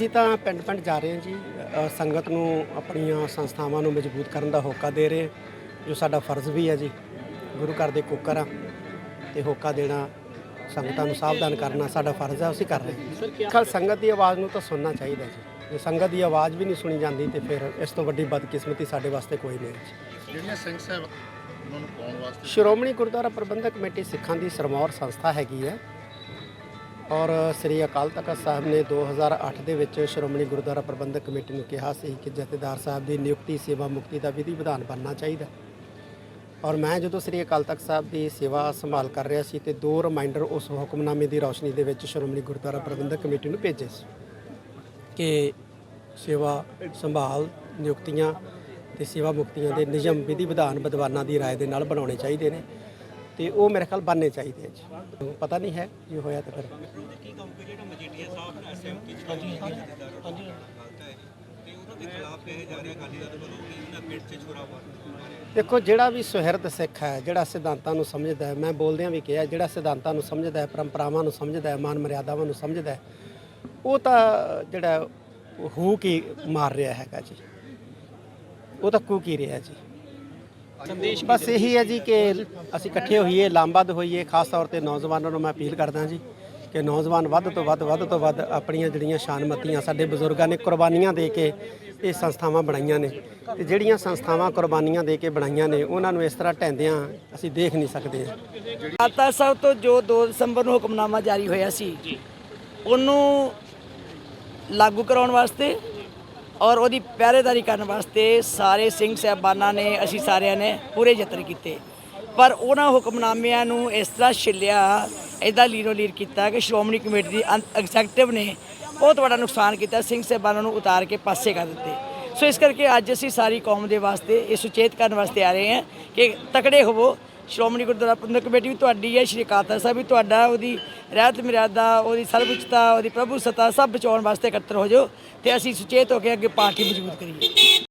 ਅਸੀਂ ਤਾਂ ਪਿੰਡ ਪਿੰਡ ਜਾ ਰਹੇ ਹਾਂ ਜੀ। ਅ, ਸੰਗਤ ਨੂੰ ਆਪਣੀਆਂ ਸੰਸਥਾਵਾਂ ਨੂੰ ਮਜ਼ਬੂਤ ਕਰਨ ਦਾ ਹੋਕਾ ਦੇ ਰਹੇ ਹਾਂ, ਜੋ ਸਾਡਾ ਫਰਜ਼ ਵੀ ਹੈ ਜੀ। ਗੁਰੂ ਘਰ ਦੇ ਕੁੱਕਰ ਆ। ਤੇ ਹੋਕਾ ਦੇਣਾ ਸੰਗਤਾਂ ਨੂੰ ਸਾਵਧਾਨ ਕਰਨਾ ਸਾਡਾ ਫਰਜ਼ ਹੈ ਅਸੀਂ ਕਰ ਰਹੇ ਹਾਂ। ਖਲ ਸੰਗਤ ਦੀ ਆਵਾਜ਼ ਨੂੰ ਤਾਂ ਸੁਣਨਾ ਚਾਹੀਦਾ ਜੀ। ਜੇ ਸੰਗਤ ਦੀ ਆਵਾਜ਼ ਵੀ ਨਹੀਂ ਸੁਣੀ ਜਾਂਦੀ ਤੇ ਫਿਰ ਇਸ ਤੋਂ ਵੱਡੀ ਬਦਕਿਸਮਤੀ ਸਾਡੇ ਵਾਸਤੇ ਕੋਈ ਨਹੀਂ ਹੈ ਜੀ। ਜਿਹੜੀਆਂ ਸਿੰਘ ਸਾਹਿਬ ਉਹਨਾਂ ਨੂੰ ਪਾਉਣ ਵਾਸਤੇ ਸ਼੍ਰੋਮਣੀ ਗੁਰਦੁਆਰਾ ਪ੍ਰਬੰਧਕ ਕਮੇਟੀ ਸਿੱਖਾਂ ਦੀ ਸਰਮੌਰ ਸੰਸਥਾ ਹੈਗੀ ਹੈ। ਔਰ ਸ੍ਰੀ ਅਕਾਲ ਤਖਤ ਸਾਹਿਬ ਨੇ 2008 ਦੇ ਵਿੱਚ ਸ਼੍ਰੋਮਣੀ ਗੁਰਦੁਆਰਾ ਪ੍ਰਬੰਧਕ ਕਮੇਟੀ ਨੂੰ ਕਿਹਾ ਸੀ ਕਿ ਜਥੇਦਾਰ ਸਾਹਿਬ ਦੀ ਨਿਯੁਕਤੀ ਸੇਵਾ ਮੁਕਤੀ ਦਾ ਵਿਧੀ ਵਿਧਾਨ ਬਣਨਾ ਚਾਹੀਦਾ ਔਰ ਮੈਂ ਜਦੋਂ ਸ੍ਰੀ ਅਕਾਲ ਤਖਤ ਸਾਹਿਬ ਦੀ ਸੇਵਾ ਸੰਭਾਲ ਕਰ ਰਿਹਾ ਸੀ ਤੇ ਦੋ ਰਿਮਾਈਂਡਰ ਉਸ ਹੁਕਮਨਾਮੇ ਦੀ ਰੌਸ਼ਨੀ ਦੇ ਵਿੱਚ ਸ਼੍ਰੋਮਣੀ ਗੁਰਦੁਆਰਾ ਪ੍ਰਬੰਧਕ ਕਮੇਟੀ ਨੂੰ ਭੇਜੇ ਸੀ ਕਿ ਸੇਵਾ ਸੰਭਾਲ ਨਿਯੁਕਤੀਆਂ ਤੇ ਸੇਵਾ ਮੁਕਤੀਆਂ ਦੇ ਨਿਯਮ ਵਿਧੀ ਵਿਧਾਨ ਵਿਦਵਾਨਾਂ ਦੀ رائے ਦੇ ਨਾਲ ਬਣਾਉਣੇ ਚਾਹੀਦੇ ਨੇ ਤੇ ਉਹ ਮੇਰੇ ਖਿਆਲ ਬਣਨੇ ਚਾਹੀਦੇ ਜੀ। ਪਤਾ ਨਹੀਂ ਹੈ ਕੀ ਹੋਇਆ ਤੇ ਫਿਰ। ਦੇਖੋ ਜਿਹੜਾ ਵੀ ਸੁਹਿਰਦ ਸਿੱਖ ਹੈ ਜਿਹੜਾ ਸਿਧਾਂਤਾਂ ਨੂੰ ਸਮਝਦਾ ਹੈ ਮੈਂ ਬੋਲਦਿਆਂ ਵੀ ਕਿਹਾ ਜਿਹੜਾ ਸਿਧਾਂਤਾਂ ਨੂੰ ਸਮਝਦਾ ਹੈ ਪਰੰਪਰਾਵਾਂ ਨੂੰ ਸਮਝਦਾ ਹੈ ਮਾਨ ਮਰਿਆਦਾਵਾਂ ਨੂੰ ਸਮਝਦਾ ਹੈ ਉਹ ਤਾਂ ਜਿਹੜਾ ਹੂ ਕੀ ਮਾਰ ਰਿਹਾ ਹੈਗਾ ਜੀ। ਉਹ ਤਾਂ ਕੂ ਕੀ ਰਿਹਾ ਜੀ। ਬਸ ਇਹੀ ਹੈ ਜੀ ਕਿ ਅਸੀਂ ਇਕੱਠੇ ਹੋਈਏ ਲਾਂਬੱਧ ਹੋਈਏ ਖਾਸ ਤੌਰ ਤੇ ਨੌਜਵਾਨਾਂ ਨੂੰ ਮੈਂ ਅਪੀਲ ਕਰਦਾ ਜੀ ਕਿ ਨੌਜਵਾਨ ਵੱਧ ਤੋਂ ਵੱਧ ਵੱਧ ਤੋਂ ਵੱਧ ਆਪਣੀਆਂ ਜਿਹੜੀਆਂ ਸ਼ਾਨਮਤੀਆਂ ਸਾਡੇ ਬਜ਼ੁਰਗਾਂ ਨੇ ਕੁਰਬਾਨੀਆਂ ਦੇ ਕੇ ਇਹ ਸੰਸਥਾਵਾਂ ਬਣਾਈਆਂ ਨੇ। ਤੇ ਜਿਹੜੀਆਂ ਸੰਸਥਾਵਾਂ ਕੁਰਬਾਨੀਆਂ ਦੇ ਕੇ ਬਣਾਈਆਂ ਨੇ ਉਹਨਾਂ ਨੂੰ ਇਸ ਤਰ੍ਹਾਂ ਢਹਿੰਦਿਆਂ ਅਸੀਂ ਦੇਖ ਨਹੀਂ ਸਕਦੇ। ਹਾਂ ਆਤਾ ਸਾਹਿਬ ਤੋਂ ਜੋ 2 ਦਸੰਬਰ ਨੂੰ ਹੁਕਮਨਾਮਾ ਜਾਰੀ ਹੋਇਆ ਸੀ ਉਹਨੂੰ ਲਾਗੂ ਕਰਾਉਣ ਵਾਸਤੇ ਔਰ ਉਹਦੀ ਪਹਿਰੇਦਾਰੀ ਕਰਨ ਵਾਸਤੇ ਸਾਰੇ ਸਿੰਘ ਸਾਹਿਬਾਨਾਂ ਨੇ, ਅਸੀਂ ਸਾਰਿਆਂ ਨੇ ਪੂਰੇ ਯਤਨ ਕੀਤੇ। ਪਰ ਉਹਨਾਂ ਹੁਕਮਨਾਮਿਆਂ ਨੂੰ ਇਸ ਤਰ੍ਹਾਂ ਛਿੱਲਿਆ ਇਦਾਂ ਲੀਰੋ ਲੀਰ ਕੀਤਾ ਕਿ ਸ਼੍ਰੋਮਣੀ ਕਮੇਟੀ ਦੀ ਐਗਜ਼ੈਕਟਿਵ ਨੇ ਬਹੁਤ ਵੱਡਾ ਨੁਕਸਾਨ ਕੀਤਾ, ਸਿੰਘ ਸਾਹਿਬਾਨਾਂ ਨੂੰ ਉਤਾਰ ਕੇ ਪਾਸੇ ਕਰ ਦਿੱਤੇ। ਸੋ ਇਸ ਕਰਕੇ ਅੱਜ ਅਸੀਂ ਸਾਰੀ ਕੌਮ ਦੇ ਵਾਸਤੇ ਇਹ ਸੁਚੇਤ ਕਰਨ ਵਾਸਤੇ ਆ ਰਹੇ ਹਾਂ ਕਿ ਤਕੜੇ ਹੋਵੋ। ਸ਼੍ਰੋਮਣੀ ਗੁਰਦੁਆਰਾ ਪ੍ਰਬੰਧਕ ਕਮੇਟੀ ਵੀ ਤੁਹਾਡੀ ਹੈ, ਸ਼੍ਰੀ ਅਕਾਲ ਤਖਤ ਸਾਹਿਬ ਵੀ ਤੁਹਾਡਾ, ਉਹਦੀ ਰਹਿਤ ਮਰਿਆਦਾ ਉਹਦੀ ਸਰਵਉੱਚਤਾ ਉਹਦੀ ਪ੍ਰਭੂ ਸਤਾ ਸਭ ਬਚਾਉਣ ਵਾਸਤੇ ਇਕੱਤਰ ਹੋ ਜਾਓ ਤੇ ਅਸੀਂ ਸੁਚੇਤ ਹੋ ਕੇ ਅੱਗੇ ਪਾਰਟੀ ਮਜ਼ਬੂਤ ਕਰੀਏ।